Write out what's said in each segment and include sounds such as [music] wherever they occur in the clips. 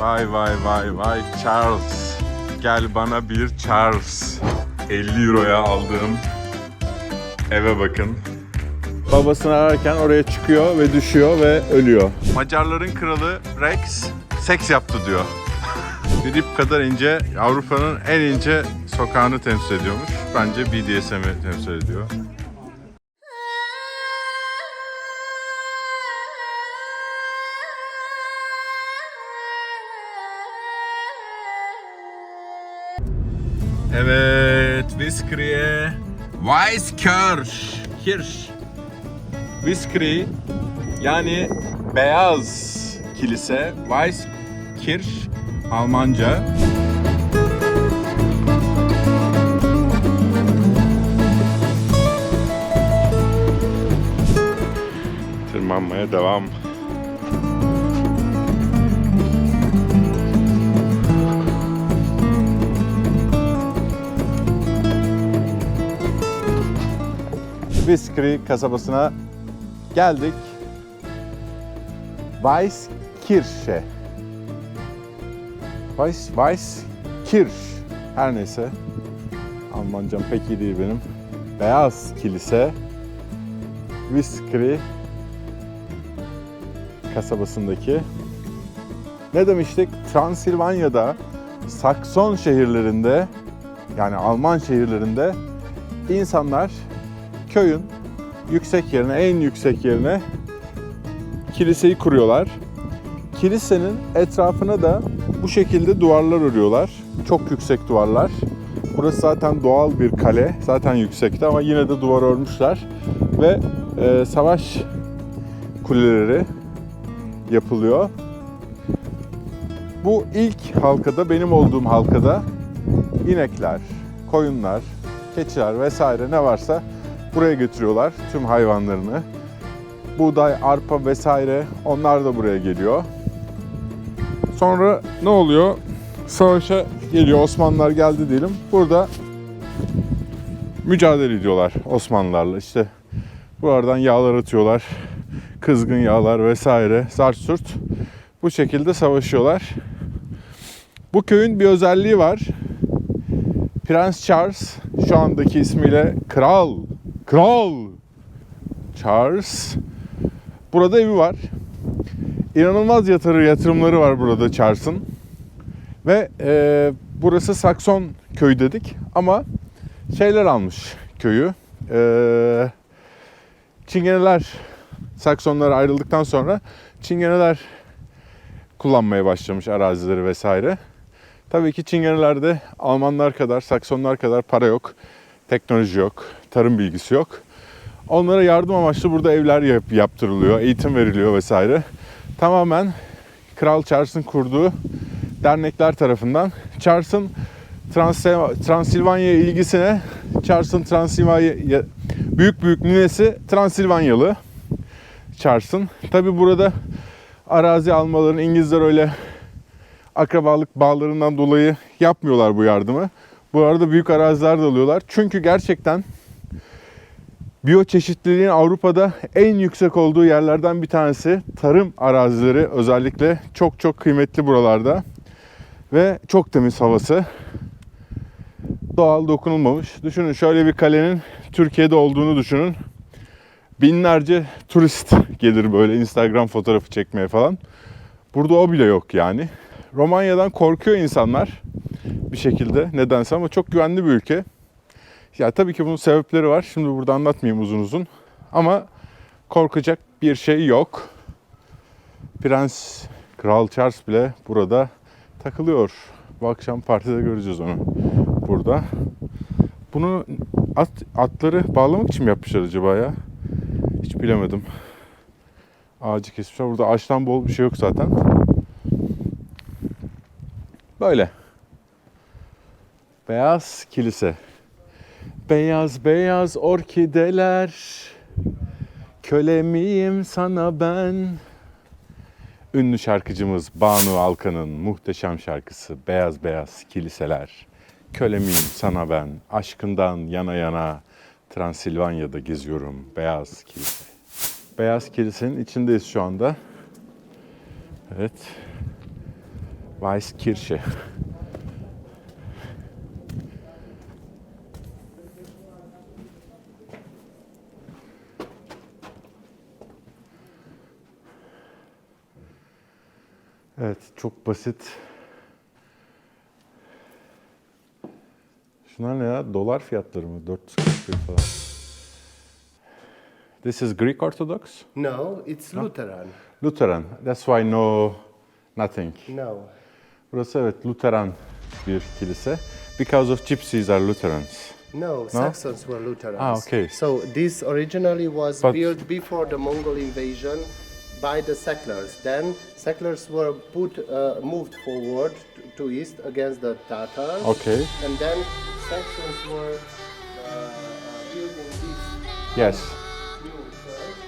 Vay vay vay vay Charles. Gel bana bir Charles. 50 euroya aldığım eve bakın. Babasını ararken oraya çıkıyor ve düşüyor ve ölüyor. Macarların kralı Rex seks yaptı diyor. [laughs] bir ip kadar ince Avrupa'nın en ince sokağını temsil ediyormuş. Bence BDSM'i temsil ediyor. Evet, Viskri'ye Weißkirsch. Kirsch. Viskri yani beyaz kilise. Weißkirsch Almanca. Tırmanmaya devam. Viskri kasabasına geldik. Weißkirche. Weiss, Weißkirch. Her neyse. Almancam pek iyi değil benim. Beyaz kilise. Viskri kasabasındaki. Ne demiştik? Transilvanya'da Sakson şehirlerinde yani Alman şehirlerinde insanlar köyün yüksek yerine, en yüksek yerine kiliseyi kuruyorlar. Kilisenin etrafına da bu şekilde duvarlar örüyorlar. Çok yüksek duvarlar. Burası zaten doğal bir kale. Zaten yüksekti ama yine de duvar örmüşler. Ve e, savaş kuleleri yapılıyor. Bu ilk halkada, benim olduğum halkada inekler, koyunlar, keçiler vesaire ne varsa buraya götürüyorlar tüm hayvanlarını. Buğday, arpa vesaire onlar da buraya geliyor. Sonra ne oluyor? Savaşa geliyor. Osmanlılar geldi diyelim. Burada mücadele ediyorlar Osmanlılarla. İşte buralardan yağlar atıyorlar. Kızgın yağlar vesaire. Zart surt. Bu şekilde savaşıyorlar. Bu köyün bir özelliği var. Prens Charles şu andaki ismiyle kral Kral Charles. Burada evi var. İnanılmaz yatırı yatırımları var burada Charles'ın. Ve e, burası Sakson köyü dedik ama şeyler almış köyü. E, Çingeneler Saksonlar ayrıldıktan sonra Çingeneler kullanmaya başlamış arazileri vesaire. Tabii ki Çingenelerde Almanlar kadar, Saksonlar kadar para yok, teknoloji yok, tarım bilgisi yok. Onlara yardım amaçlı burada evler yap- yaptırılıyor, eğitim veriliyor vesaire. Tamamen Kral Charles'ın kurduğu dernekler tarafından Charles'ın Trans- Transilvanya ilgisine Charles'ın Transilvanya büyük büyük ninesi Transilvanyalı Charles'ın. Tabi burada arazi almalarını İngilizler öyle akrabalık bağlarından dolayı yapmıyorlar bu yardımı. Bu arada büyük araziler de alıyorlar. Çünkü gerçekten biyoçeşitliliğin Avrupa'da en yüksek olduğu yerlerden bir tanesi. Tarım arazileri özellikle çok çok kıymetli buralarda. Ve çok temiz havası. Doğal dokunulmamış. Düşünün şöyle bir kalenin Türkiye'de olduğunu düşünün. Binlerce turist gelir böyle Instagram fotoğrafı çekmeye falan. Burada o bile yok yani. Romanya'dan korkuyor insanlar bir şekilde nedense ama çok güvenli bir ülke. Ya tabii ki bunun sebepleri var. Şimdi burada anlatmayayım uzun uzun. Ama korkacak bir şey yok. Prens Kral Charles bile burada takılıyor. Bu akşam partide göreceğiz onu burada. Bunu at, atları bağlamak için mi yapmışlar acaba ya? Hiç bilemedim. Ağacı kesmişler. Burada ağaçtan bol bir şey yok zaten. Böyle. Beyaz kilise. Beyaz beyaz orkideler. Köle miyim sana ben? Ünlü şarkıcımız Banu Alkan'ın muhteşem şarkısı Beyaz Beyaz Kiliseler. Köle miyim sana ben? Aşkından yana yana Transilvanya'da geziyorum Beyaz Kilise. Beyaz Kilise'nin içindeyiz şu anda. Evet. Weißkirche. Evet, çok basit. Şunlar ne ya? Dolar fiyatları mı? 441 falan. This is Greek Orthodox? No, it's Lutheran. Lutheran. That's why no nothing. No. Burası evet Lutheran bir kilise. Because of gypsies are Lutherans. No, Saxons were Lutherans. Ah, okay. So this originally was But- built before the Mongol invasion by the settlers. Then settlers were put uh, moved forward to, to east against the Tatars. Okay. And then Saxons were uh, uh, building this Yes. new church,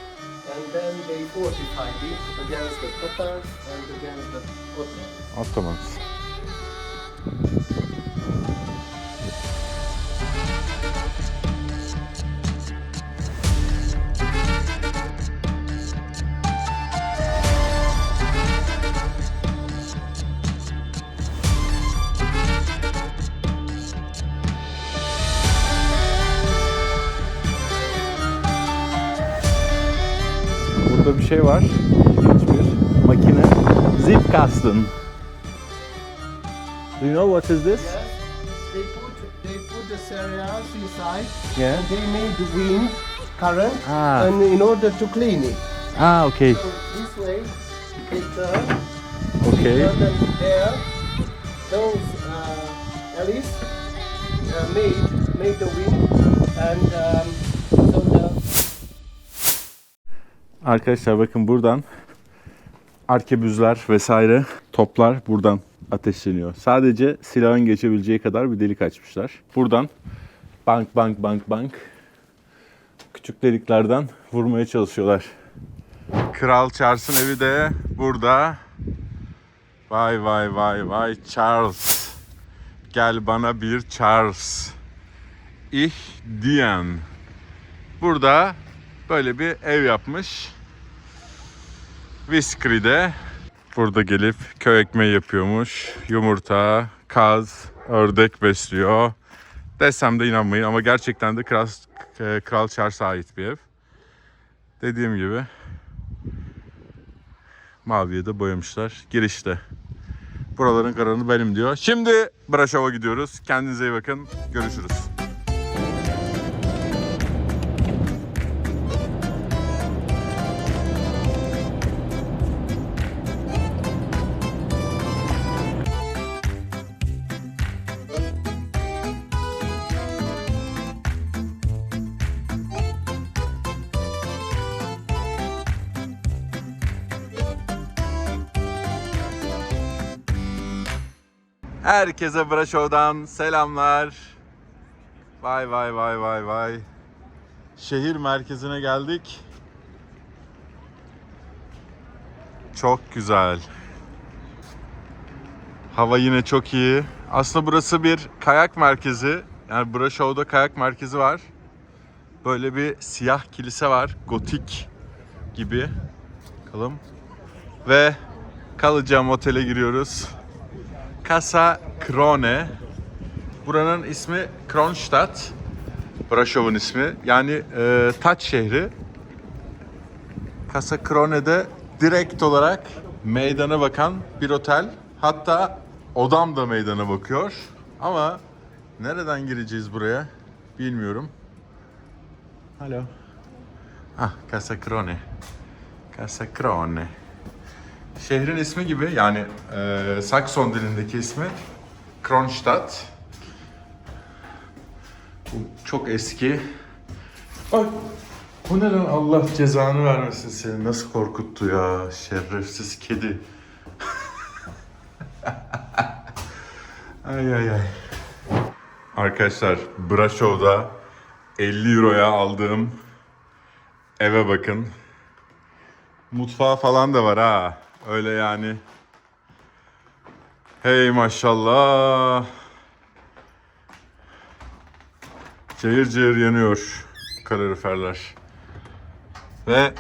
and then they fortified it against the Tatars and against the Ottomans. Ottomans. Burada bir şey var. İlginç bir makine. Zipkasten. Do you know what is this? Yes, they put they put the cereals inside. Yeah. And they made the wind current, Ah. and in order to clean it. Ah, okay. So this way, they turn, Okay. turn there. Those uh, Alice uh, made made the wind, and um, so the Arkadaşlar bakın buradan arkebüzler vesaire toplar buradan ateşleniyor. Sadece silahın geçebileceği kadar bir delik açmışlar. Buradan bank bank bank bank küçük deliklerden vurmaya çalışıyorlar. Kral Charles'ın evi de burada. Vay vay vay vay Charles. Gel bana bir Charles. Ich dien. Burada böyle bir ev yapmış. Viskri'de burada gelip köy ekmeği yapıyormuş. Yumurta, kaz, ördek besliyor. Desem de inanmayın ama gerçekten de Kral, e, Kral Charles'a ait bir ev. Dediğim gibi maviye de boyamışlar girişte. Buraların kararını benim diyor. Şimdi Braşov'a gidiyoruz. Kendinize iyi bakın. Görüşürüz. Herkese Braşov'dan selamlar. Vay vay vay vay vay. Şehir merkezine geldik. Çok güzel. Hava yine çok iyi. Aslında burası bir kayak merkezi. Yani Braşov'da kayak merkezi var. Böyle bir siyah kilise var. Gotik gibi. Bakalım. Ve kalacağım otele giriyoruz. Casa Krone. Buranın ismi Kronstadt. Braşov'un ismi. Yani e, taç şehri. Casa Krone'de direkt olarak meydana bakan bir otel. Hatta odam da meydana bakıyor. Ama nereden gireceğiz buraya bilmiyorum. Alo. Ah, Casa Krone. Casa Krone. Şehrin ismi gibi yani e, Sakson dilindeki ismi Kronstadt. Bu çok eski. Ay bu ne lan Allah cezanı vermesin seni nasıl korkuttu ya şerefsiz kedi. [laughs] ay ay ay. Arkadaşlar Braşov'da 50 euroya aldığım eve bakın. Mutfağı falan da var ha. Öyle yani. Hey maşallah. Cayır cayır yanıyor kaloriferler. Ve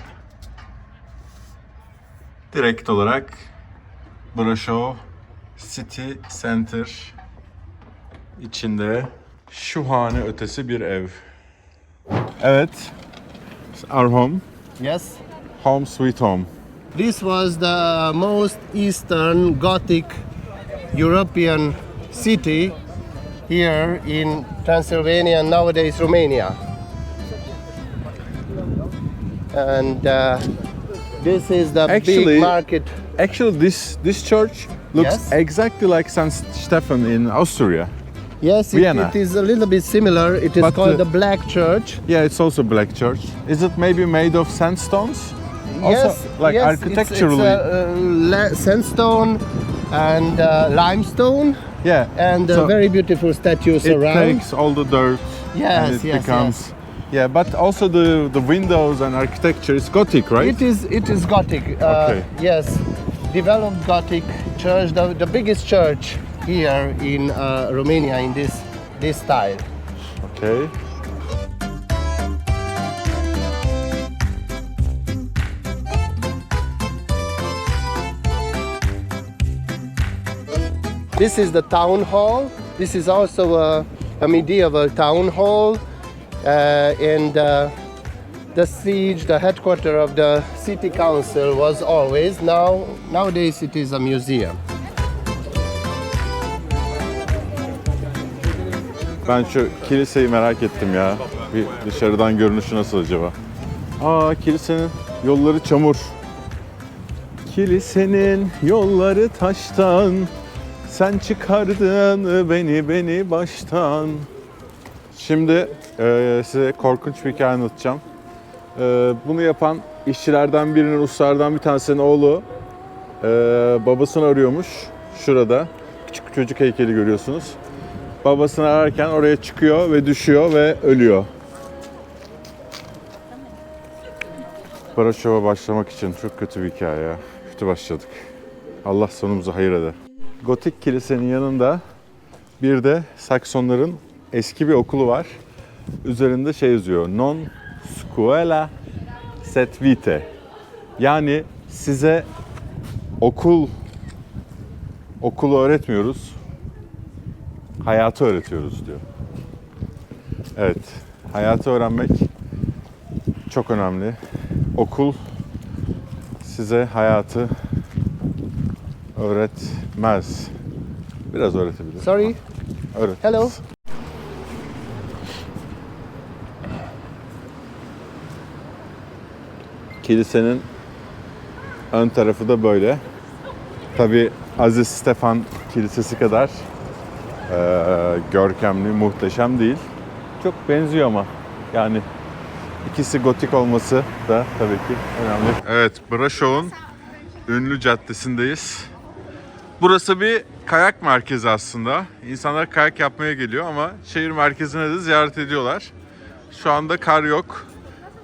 direkt olarak Braşov City Center içinde şu hane ötesi bir ev. Evet. Our home. Yes. Home sweet home. This was the most eastern Gothic European city here in Transylvania, nowadays Romania. And uh, this is the Actually- big market. Actually this this church looks Yes. exactly like St. Stephen in Austria. Yes, it, it is a little bit similar. It is But, called uh, the Black Church. Yeah, it's also black church. Is it maybe made of sandstones? Also, yes, like yes, architecturally. It's, it's uh, uh, sandstone and uh, limestone, yeah. and So very beautiful statues it around. takes all the dirt Yes, and it yes, becomes yeah but also the the windows and architecture is gothic right It is it is Gothic. Uh, Okay. Yes, developed Gothic church, the, the biggest church here in uh, Romania in this this style. okay This is the town hall. This is also a, a medieval town hall, uh, and uh, the siege, the headquarter of the city council was always. Now nowadays it is a museum. ben şu kiliseyi merak ettim ya bir dışarıdan görünüşü nasıl acaba aa kilisenin yolları çamur kilisenin yolları taştan sen çıkardın beni beni baştan Şimdi e, size korkunç bir hikaye anlatacağım. E, bunu yapan işçilerden birinin, ustalardan bir tanesinin oğlu e, babasını arıyormuş. Şurada küçük çocuk heykeli görüyorsunuz. Babasını ararken oraya çıkıyor ve düşüyor ve ölüyor. Para şova başlamak için çok kötü bir hikaye ya. Kötü başladık. Allah sonumuzu hayır eder. Gotik kilisenin yanında bir de Saksonların eski bir okulu var. Üzerinde şey yazıyor. Non scuola set vitae. Yani size okul okulu öğretmiyoruz. Hayatı öğretiyoruz diyor. Evet. Hayatı öğrenmek çok önemli. Okul size hayatı öğretmez. Biraz öğretebilir. Sorry. Öğret. Hello. Kilisenin ön tarafı da böyle. Tabi Aziz Stefan Kilisesi kadar eee, görkemli, muhteşem değil. Çok benziyor ama. Yani ikisi gotik olması da tabii ki önemli. Evet, Braşov'un ünlü caddesindeyiz. Burası bir kayak merkezi aslında. İnsanlar kayak yapmaya geliyor ama şehir merkezine de ziyaret ediyorlar. Şu anda kar yok.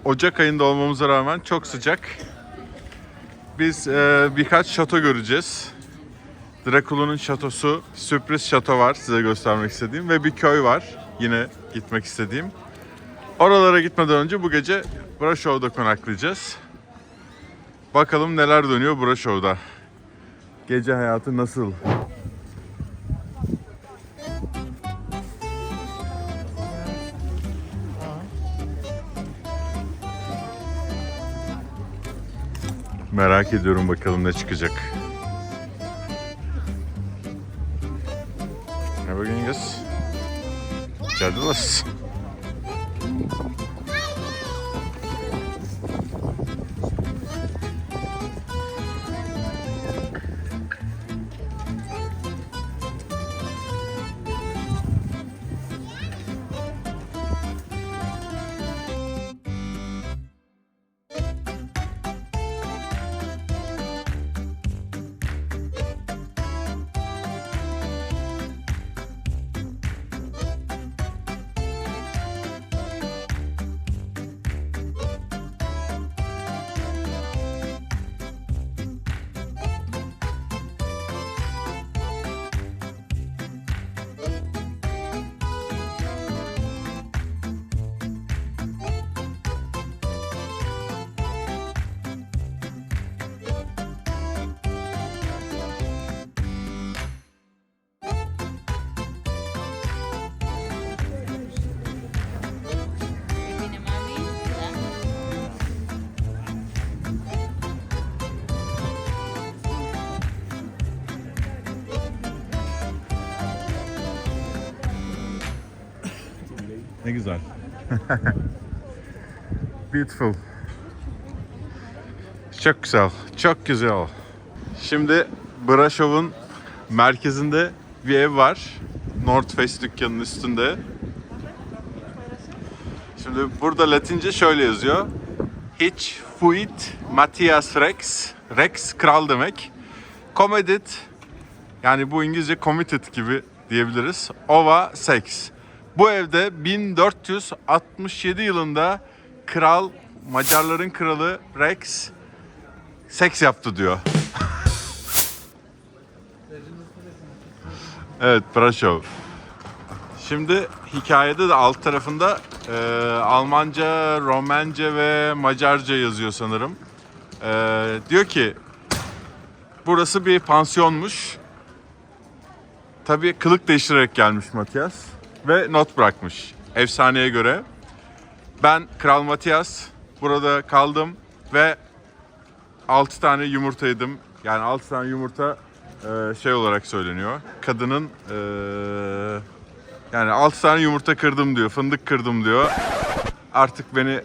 Ocak ayında olmamıza rağmen çok sıcak. Biz e, birkaç şato göreceğiz. Drakula'nın şatosu, sürpriz şato var size göstermek istediğim ve bir köy var yine gitmek istediğim. Oralara gitmeden önce bu gece Braşov'da konaklayacağız. Bakalım neler dönüyor Braşov'da. Gece hayatı nasıl? Merak ediyorum bakalım ne çıkacak. Ne bakıyorsun kız? Caddelas. Ne güzel. [laughs] Beautiful. Çok güzel. Çok güzel. Şimdi Braşov'un merkezinde bir ev var. North Face dükkanının üstünde. Şimdi burada Latince şöyle yazıyor. Hiç fuit Matthias Rex. Rex kral demek. Comedit yani bu İngilizce committed gibi diyebiliriz. Ova Sex. Bu evde 1467 yılında kral Macarların kralı Rex seks yaptı diyor. [laughs] evet, Braşov. Şimdi hikayede de alt tarafında e, Almanca, Romence ve Macarca yazıyor sanırım. E, diyor ki burası bir pansiyonmuş. Tabii kılık değiştirerek gelmiş Matias ve not bırakmış. Efsaneye göre ben Kral Matias burada kaldım ve 6 tane yumurta yedim. Yani 6 tane yumurta e, şey olarak söyleniyor. Kadının e, yani 6 tane yumurta kırdım diyor. Fındık kırdım diyor. Artık beni [laughs]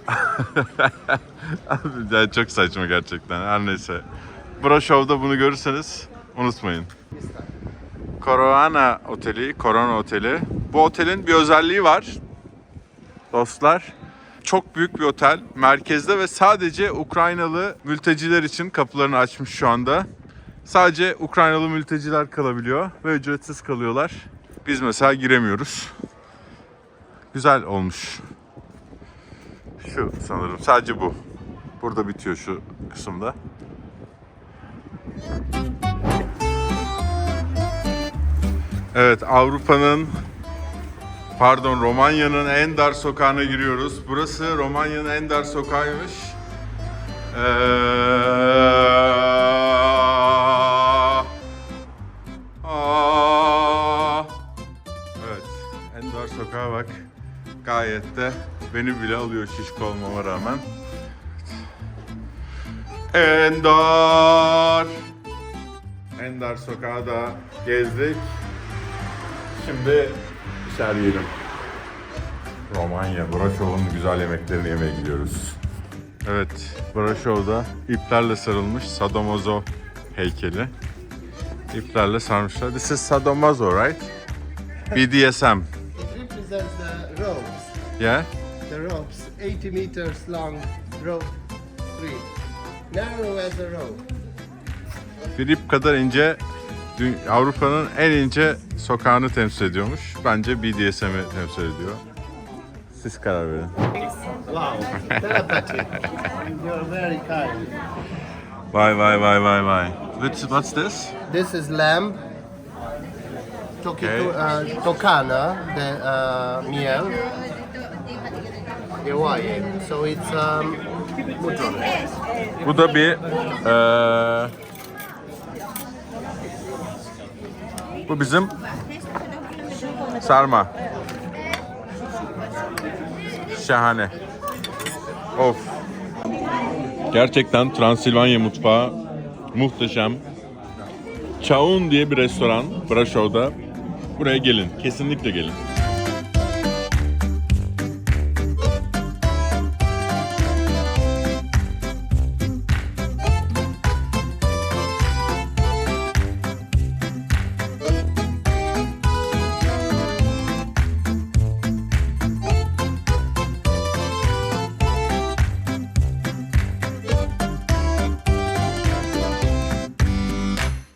yani çok saçma gerçekten. Her neyse. Bro Show'da bunu görürseniz unutmayın. Corona Oteli, Corona Oteli. Bu otelin bir özelliği var. Dostlar, çok büyük bir otel. Merkezde ve sadece Ukraynalı mülteciler için kapılarını açmış şu anda. Sadece Ukraynalı mülteciler kalabiliyor ve ücretsiz kalıyorlar. Biz mesela giremiyoruz. Güzel olmuş. Şu sanırım sadece bu. Burada bitiyor şu kısımda. Evet Avrupa'nın pardon Romanya'nın en dar sokağına giriyoruz. Burası Romanya'nın en dar sokağıymış. Ee... Aa! Evet en dar sokağa bak. Gayet de beni bile alıyor şişko olmama rağmen. En dar en dar sokağı da gezdik. Şimdi yiyelim. Romanya, Braşov'un güzel yemeklerini yemeye gidiyoruz. Evet, Braşov'da iplerle sarılmış Sadomaso heykeli. İplerle sarmışlar. This is Sadomaso, right? BDSM. It represents the ropes. Yeah? The ropes, 80 meters long rope tree. Narrow as a rope. Bir ip kadar ince, Avrupa'nın en ince sokağını temsil ediyormuş. Bence BDSM'i temsil ediyor. Siz karar verin. Vay vay vay vay vay. What's, what's this? This is lamb. Toki, Okay. uh, tocana, the uh, miel. Hawaii. So it's um. Bu da bir eee, bu bizim sarma. Şahane. Of. Gerçekten Transilvanya mutfağı muhteşem. Çaun diye bir restoran Braşov'da. Buraya gelin. Kesinlikle gelin.